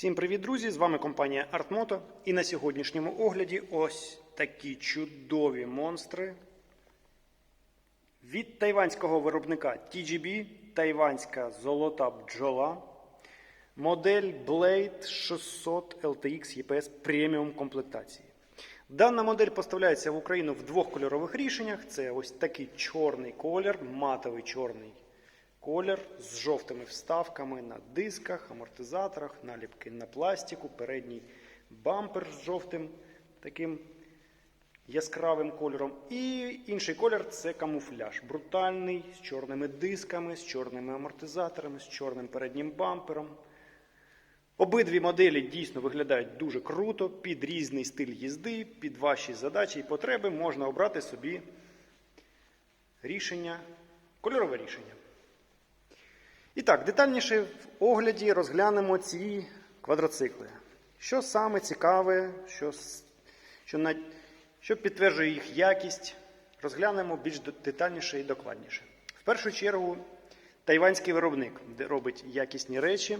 Всім привіт, друзі! З вами компанія ArtMoto. І на сьогоднішньому огляді ось такі чудові монстри від тайванського виробника TGB, тайванська золота бджола, модель Blade 600 LTX EPS преміум комплектації. Дана модель поставляється в Україну в двох кольорових рішеннях. Це ось такий чорний колір, матовий чорний колір з жовтими вставками на дисках, амортизаторах, наліпки на пластику, передній бампер з жовтим таким яскравим кольором. І інший колір це камуфляж. Брутальний, з чорними дисками, з чорними амортизаторами, з чорним переднім бампером. Обидві моделі дійсно виглядають дуже круто, під різний стиль їзди, під ваші задачі і потреби можна обрати собі рішення, кольорове рішення. І так, детальніше в огляді розглянемо ці квадроцикли. Що саме цікаве, що, що, на, що підтверджує їх якість, розглянемо більш детальніше і докладніше. В першу чергу, тайванський виробник робить якісні речі.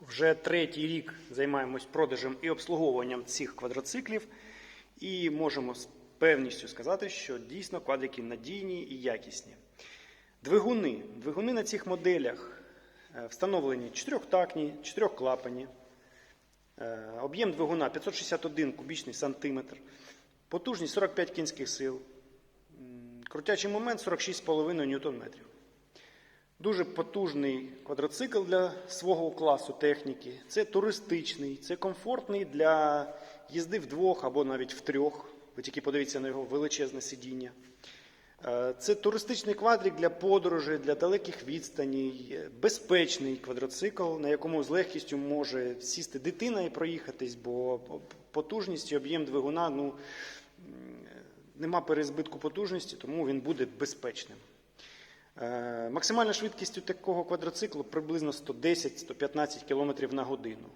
Вже третій рік займаємось продажем і обслуговуванням цих квадроциклів, і можемо з певністю сказати, що дійсно квадрики надійні і якісні. Двигуни. Двигуни на цих моделях е, встановлені чотирьохтактні, чотирьохклапані. Е, Об'єм двигуна 561 кубічний сантиметр, потужність 45 кінських сил, крутячий момент 46,5 ньютон-метрів. Дуже потужний квадроцикл для свого класу техніки. Це туристичний, це комфортний для їзди вдвох або навіть втрьох. Ви тільки подивіться на його величезне сидіння. Е, Це туристичний квадрик для подорожей, для далеких відстаней, е, безпечний квадроцикл, на якому з легкістю може сісти дитина і проїхатись, бо потужність і об'єм двигуна ну, нема перезбитку потужності, тому він буде безпечним. Е, Максимальна швидкість у такого квадроциклу приблизно 110-115 км на годину.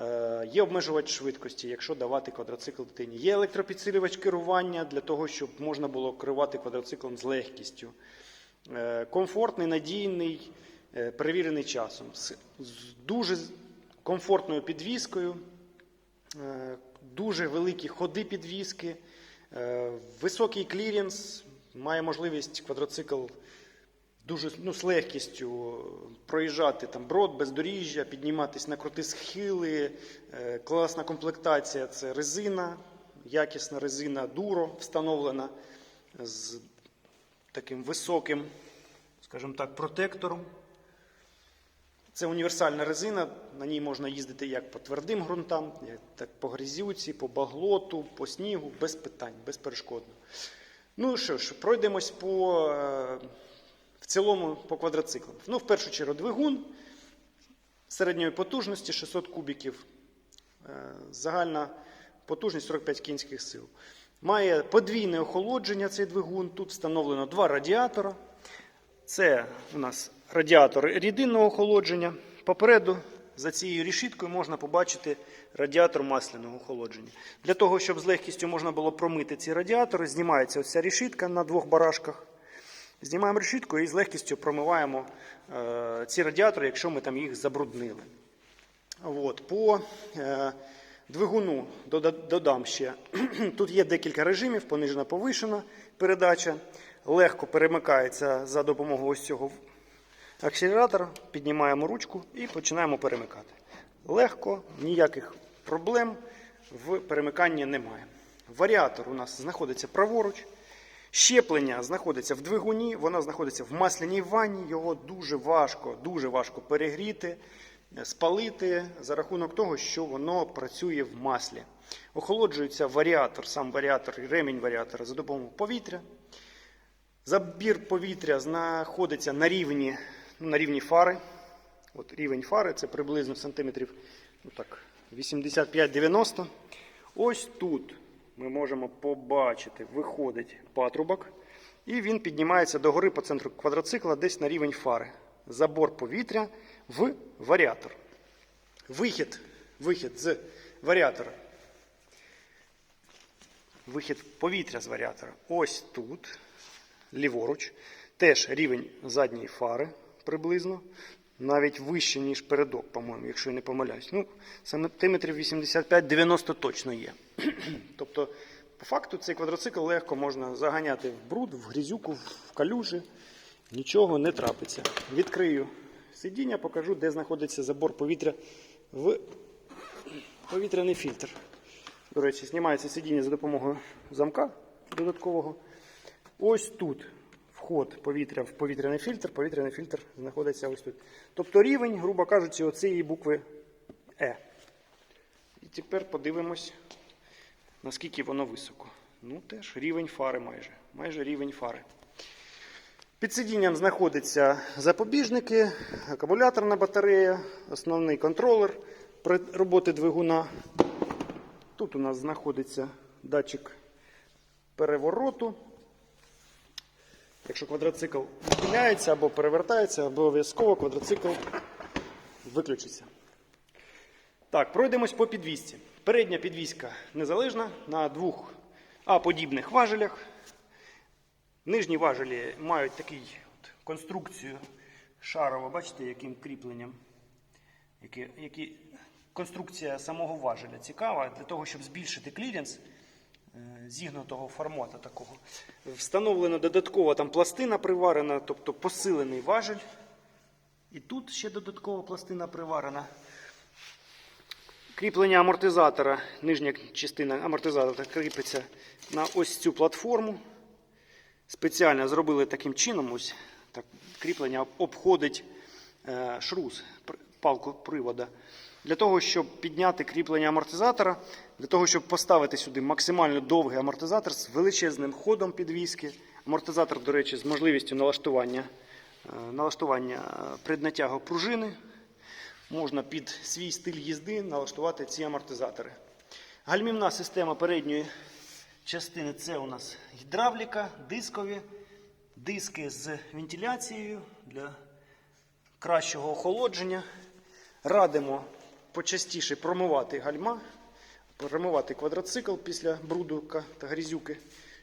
Е, Є обмежувач швидкості, якщо давати квадроцикл дитині. Є електропідсилювач керування для того, щоб можна було керувати квадроциклом з легкістю. Е, Комфортний, надійний, е, перевірений часом. З дуже комфортною підвіскою, дуже великі ходи підвіски, високий кліренс, має можливість квадроцикл дуже ну, з легкістю проїжджати там брод, бездоріжжя, підніматись на круті схили. Е, Класна комплектація це резина, якісна резина дуро встановлена з таким високим, скажімо так, протектором. Це універсальна резина, на ній можна їздити як по твердим ґрунтам, так по грязюці, по баглоту, по снігу, без питань, безперешкодно. Ну що ж, пройдемось по, е, цілому по квадроциклам. Ну, в першу чергу, двигун середньої потужності 600 кубіків, е, загальна потужність 45 кінських сил. Має подвійне охолодження цей двигун. Тут встановлено два радіатора. Це у нас радіатор рідинного охолодження. Попереду за цією рішіткою можна побачити радіатор масляного охолодження. Для того, щоб з легкістю можна було промити ці радіатори, знімається ось ця рішітка на двох барашках. Знімаємо решітку і з легкістю промиваємо е, ці радіатори, якщо ми там їх забруднили. От, по е, двигуну додам ще. Тут є декілька режимів, понижена повишена передача. Легко перемикається за допомогою ось цього акселератора. Піднімаємо ручку і починаємо перемикати. Легко, ніяких проблем в перемиканні немає. Варіатор у нас знаходиться праворуч. Щеплення знаходиться в двигуні, воно знаходиться в масляній ванні. Його дуже важко, дуже важко перегріти, е, спалити за рахунок того, що воно працює в маслі. Охолоджується варіатор, сам варіатор, і ремінь варіатора за допомогою повітря. Забір повітря знаходиться на рівні, ну, на рівні фари. От рівень фари це приблизно сантиметрів ну, так, 85-90. Ось тут ми можемо побачити, виходить патрубок, і він піднімається догори по центру квадроцикла десь на рівень фари. Забор повітря в варіатор. Вихід, вихід з варіатора. Вихід повітря з варіатора. Ось тут, ліворуч. Теж рівень задньої фари приблизно. Навіть вище, ніж передок, по-моєму, якщо я не помиляюсь. Ну, сантиметрів 85-90 точно є. тобто, по факту, цей квадроцикл легко можна заганяти в бруд, в грізюку, в калюжі. Нічого не трапиться. Відкрию сидіння, покажу, де знаходиться забор повітря в повітряний фільтр. До речі, знімається сидіння за допомогою замка додаткового. Ось тут вход повітря в повітряний фільтр. Повітряний фільтр знаходиться ось тут. Тобто рівень, грубо кажучи, оцієї букви Е. І тепер подивимось, наскільки воно високо. Ну, теж рівень фари майже. Майже рівень фари. Під сидінням знаходяться запобіжники, акумуляторна батарея, основний контролер роботи двигуна. Тут у нас знаходиться датчик перевороту. Якщо квадроцикл зупиняється або перевертається, обов'язково квадроцикл виключиться. Так, пройдемось по підвісці. Передня підвіска незалежна на двох А-подібних важелях. Нижні важелі мають от конструкцію шарово, бачите, яким кріпленням. Які, які... Конструкція самого важеля цікава для того, щоб збільшити кліренс зігнутого формату такого. Встановлена додаткова там пластина приварена, тобто посилений важель. І тут ще додаткова пластина приварена. Кріплення амортизатора, нижня частина амортизатора кріпиться на ось цю платформу. Спеціально зробили таким чином, ось так, кріплення обходить е, шрус, палку привода. Для того, щоб підняти кріплення амортизатора, для того, щоб поставити сюди максимально довгий амортизатор з величезним ходом підвіски. Амортизатор, до речі, з можливістю налаштування, е, налаштування е, преднатягу пружини. Можна під свій стиль їзди налаштувати ці амортизатори. Гальмівна система передньої частини це у нас гідравліка, дискові, диски з вентиляцією для кращого охолодження. Радимо почастіше промивати гальма, промивати квадроцикл після бруду та грізюки,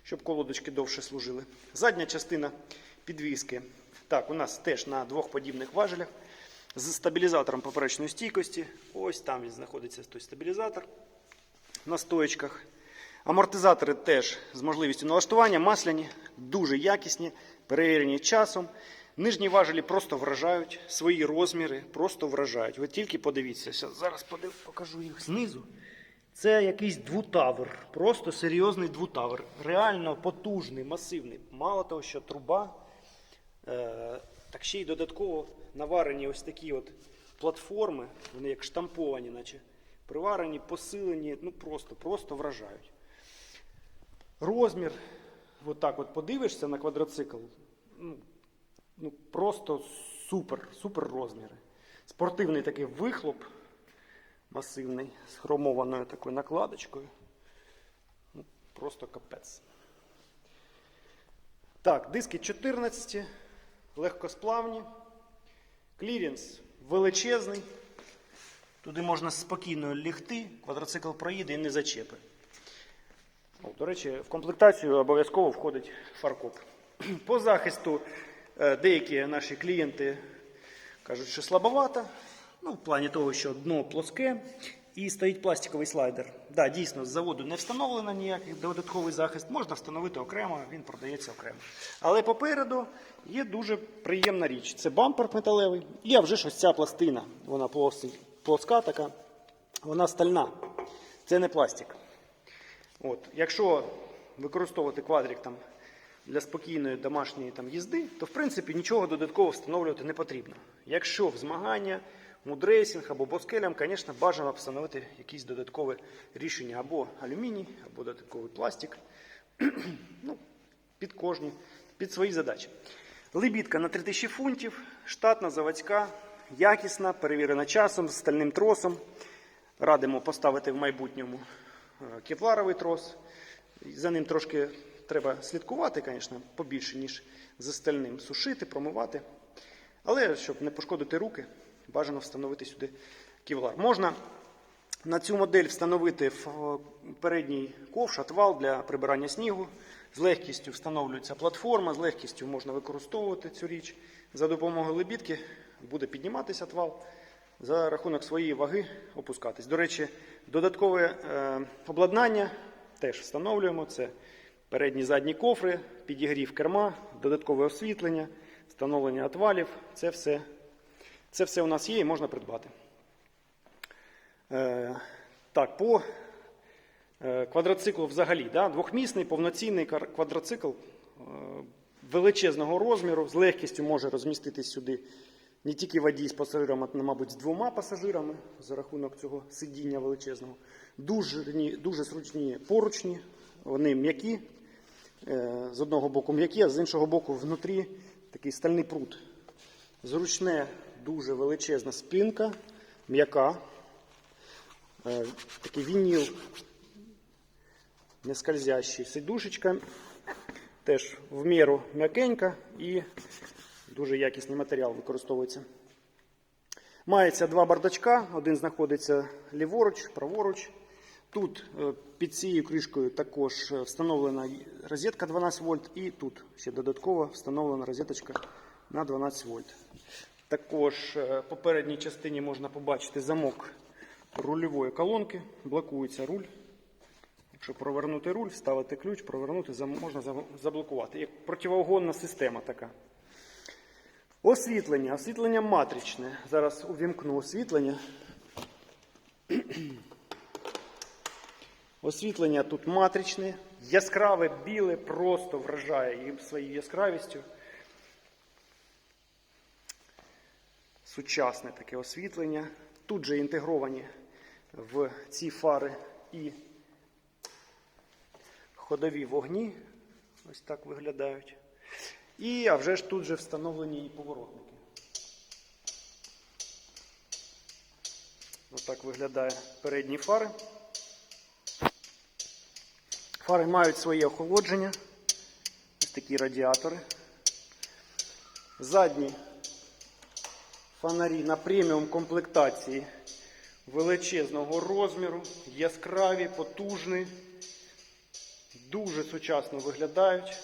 щоб колодочки довше служили. Задня частина підвіски. Так, у нас теж на двох подібних важелях з стабілізатором поперечної стійкості. Ось там він знаходиться той стабілізатор на стоечках. Амортизатори теж з можливістю налаштування, масляні, дуже якісні, перевірені часом. Нижні важелі просто вражають свої розміри, просто вражають. Ви тільки подивіться. Зараз подив, покажу їх знизу. Це якийсь двутавр, просто серйозний двутавр. Реально потужний, масивний. Мало того, що труба, е, так ще й додатково наварені ось такі от платформи, вони як штамповані, наче приварені, посилені, ну просто, просто вражають. Розмір, от так от подивишся на квадроцикл, ну, ну просто супер, супер розміри. Спортивний такий вихлоп масивний з хромованою такою накладочкою. Ну, просто капець. Так, диски 14, легкосплавні. Кліренс величезний. Туди можна спокійно лягти, квадроцикл проїде і не зачепи. О, до речі, в комплектацію обов'язково входить фаркоп. По захисту деякі наші клієнти кажуть, що слабовато. Ну, в плані того, що дно плоске і стоїть пластиковий слайдер. Да, дійсно, з заводу не встановлено ніякий додатковий захист, можна встановити окремо, він продається окремо. Але попереду є дуже приємна річ. Це бампер металевий, і а вже ж ось ця пластина. Вона плоска така, вона стальна. Це не пластик. От, якщо використовувати квадрик там, для спокійної домашньої там, їзди, то в принципі нічого додатково встановлювати не потрібно. Якщо в змагання, мудрейсінг або боскелям, звісно, бажано встановити якісь додаткове рішення або алюміній, або додатковий пластик. ну, під кожні, під свої задачі. Лебідка на 3000 фунтів, штатна, заводська, якісна, перевірена часом, з стальним тросом. Радимо поставити в майбутньому е, кевларовий трос. За ним трошки треба слідкувати, звісно, побільше, ніж за стальним. Сушити, промивати. Але щоб не пошкодити руки, бажано встановити сюди кевлар. Можна на цю модель встановити в е, передній ковш, отвал для прибирання снігу. З легкістю встановлюється платформа, з легкістю можна використовувати цю річ. За допомогою лебідки буде підніматися отвал за рахунок своєї ваги опускатись. До речі, додаткове е, обладнання теж встановлюємо. Це передні задні кофри, підігрів керма, додаткове освітлення, встановлення отвалів. Це все, це все у нас є і можна придбати. Е, так, по е, квадроциклу взагалі. Да? Двохмісний повноцінний квадроцикл е, величезного розміру, з легкістю може розміститись сюди не тільки водій з пасажиром, а, мабуть, з двома пасажирами за рахунок цього сидіння величезного. Дуже, дуже зручні поручні, вони м'які, з одного боку м'які, а з іншого боку внутрі такий стальний прут. Зручне, дуже величезна спинка, м'яка. Е, Такий вініл, не скользящий. Сидушечка теж в міру м'якенька і дуже якісний матеріал використовується. Мається два бардачка, один знаходиться ліворуч, праворуч. Тут е, під цією кришкою також е, встановлена розетка 12 вольт, і тут ще додатково встановлена розеточка на 12 вольт. Також е, по передній частині можна побачити замок рульової колонки, блокується руль. Якщо провернути руль, вставити ключ, провернути, можна заблокувати. Як противоугонна система така. Освітлення. Освітлення матричне. Зараз увімкну освітлення. Освітлення тут матричне, яскраве, біле, просто вражає їм своєю яскравістю. Сучасне таке освітлення. Тут же інтегровані в ці фари і ходові вогні. Ось так виглядають. І а вже ж тут же встановлені і поворотники. Ось так виглядає передні фари. Фари мають своє охолодження. Ось такі радіатори. Задні фонарі на преміум комплектації величезного розміру, яскраві, потужні, дуже сучасно виглядають.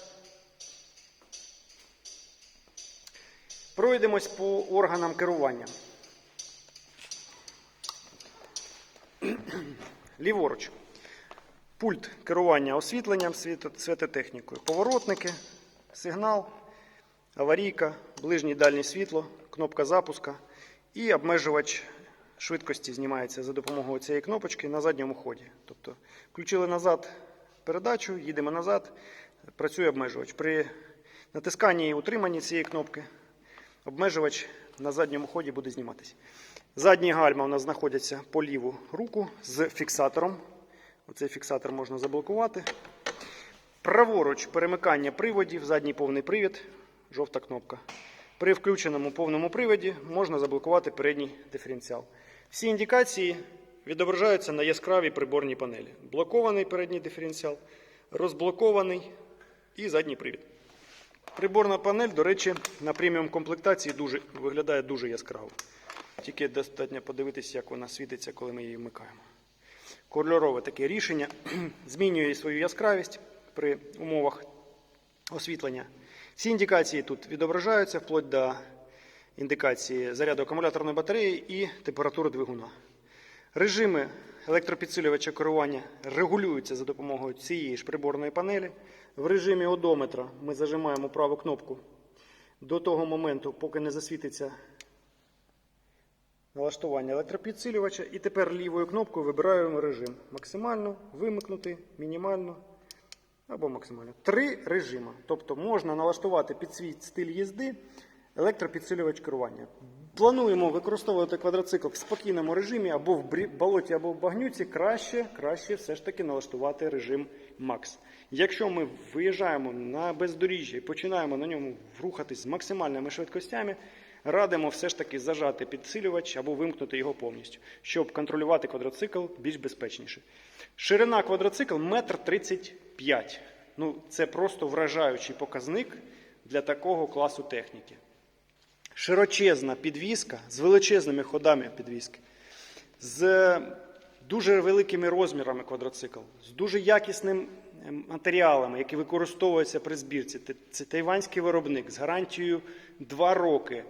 Пройдемось по органам керування. Ліворуч. Пульт керування освітленням, світо- світотехнікою. Поворотники, сигнал, аварійка, ближнє і дальнє світло, кнопка запуска і обмежувач швидкості знімається за допомогою цієї кнопочки на задньому ході. Тобто включили назад передачу, їдемо назад, працює обмежувач. При натисканні і утриманні цієї кнопки обмежувач на задньому ході буде зніматися. Задні гальма у нас знаходяться по ліву руку з фіксатором. Оцей фіксатор можна заблокувати. Праворуч перемикання приводів, задній повний привід, жовта кнопка. При включеному повному приводі можна заблокувати передній диференціал. Всі індикації відображаються на яскравій приборній панелі. Блокований передній диференціал, розблокований і задній привід. Приборна панель, до речі, на преміум комплектації дуже, виглядає дуже яскраво. Тільки достатньо подивитися, як вона світиться, коли ми її вмикаємо. Кольорове таке рішення змінює свою яскравість при умовах освітлення. Всі індикації тут відображаються вплоть до індикації заряду акумуляторної батареї і температури двигуна. Режими електропідсилювача керування регулюються за допомогою цієї ж приборної панелі. В режимі одометра ми зажимаємо праву кнопку до того моменту, поки не засвітиться налаштування електропідсилювача. І тепер лівою кнопкою вибираємо режим. Максимально, вимикнути, мінімально або максимально. Три режими. Тобто можна налаштувати під свій стиль їзди електропідсилювач керування. Плануємо використовувати квадроцикл в спокійному режимі або в болоті, або в багнюці. Краще, краще все ж таки налаштувати режим Max. Якщо ми виїжджаємо на бездоріжжя і починаємо на ньому рухатись з максимальними швидкостями, радимо все ж таки зажати підсилювач або вимкнути його повністю, щоб контролювати квадроцикл більш безпечніше. Ширина квадроцикл 1,35 м. Ну, це просто вражаючий показник для такого класу техніки. Широчезна підвіска з величезними ходами підвіски, з дуже великими розмірами квадроцикл, з дуже якісним ем, матеріалами, які використовуються при збірці. Це тайванський виробник з гарантією 2 роки.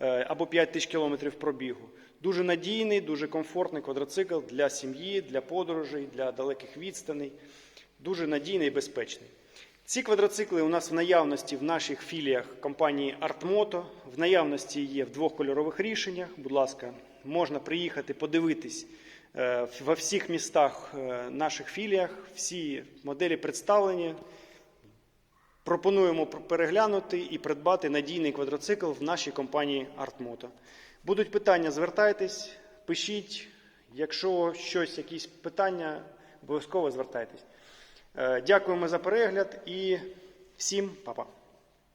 Е, або 5 тисяч кілометрів пробігу. Дуже надійний, дуже комфортний квадроцикл для сім'ї, для подорожей, для далеких відстаней. Дуже надійний і безпечний. Ці квадроцикли у нас в наявності в наших філіях компанії Artmoto. В наявності є в двох кольорових рішеннях. Будь ласка, можна приїхати подивитись е, во всіх містах е, наших філіях. Всі моделі представлені. Пропонуємо переглянути і придбати надійний квадроцикл в нашій компанії Artmoto. Будуть питання, звертайтесь, пишіть. Якщо щось, якісь питання, обов'язково звертайтесь. Е, Дякуємо за перегляд і всім па-па.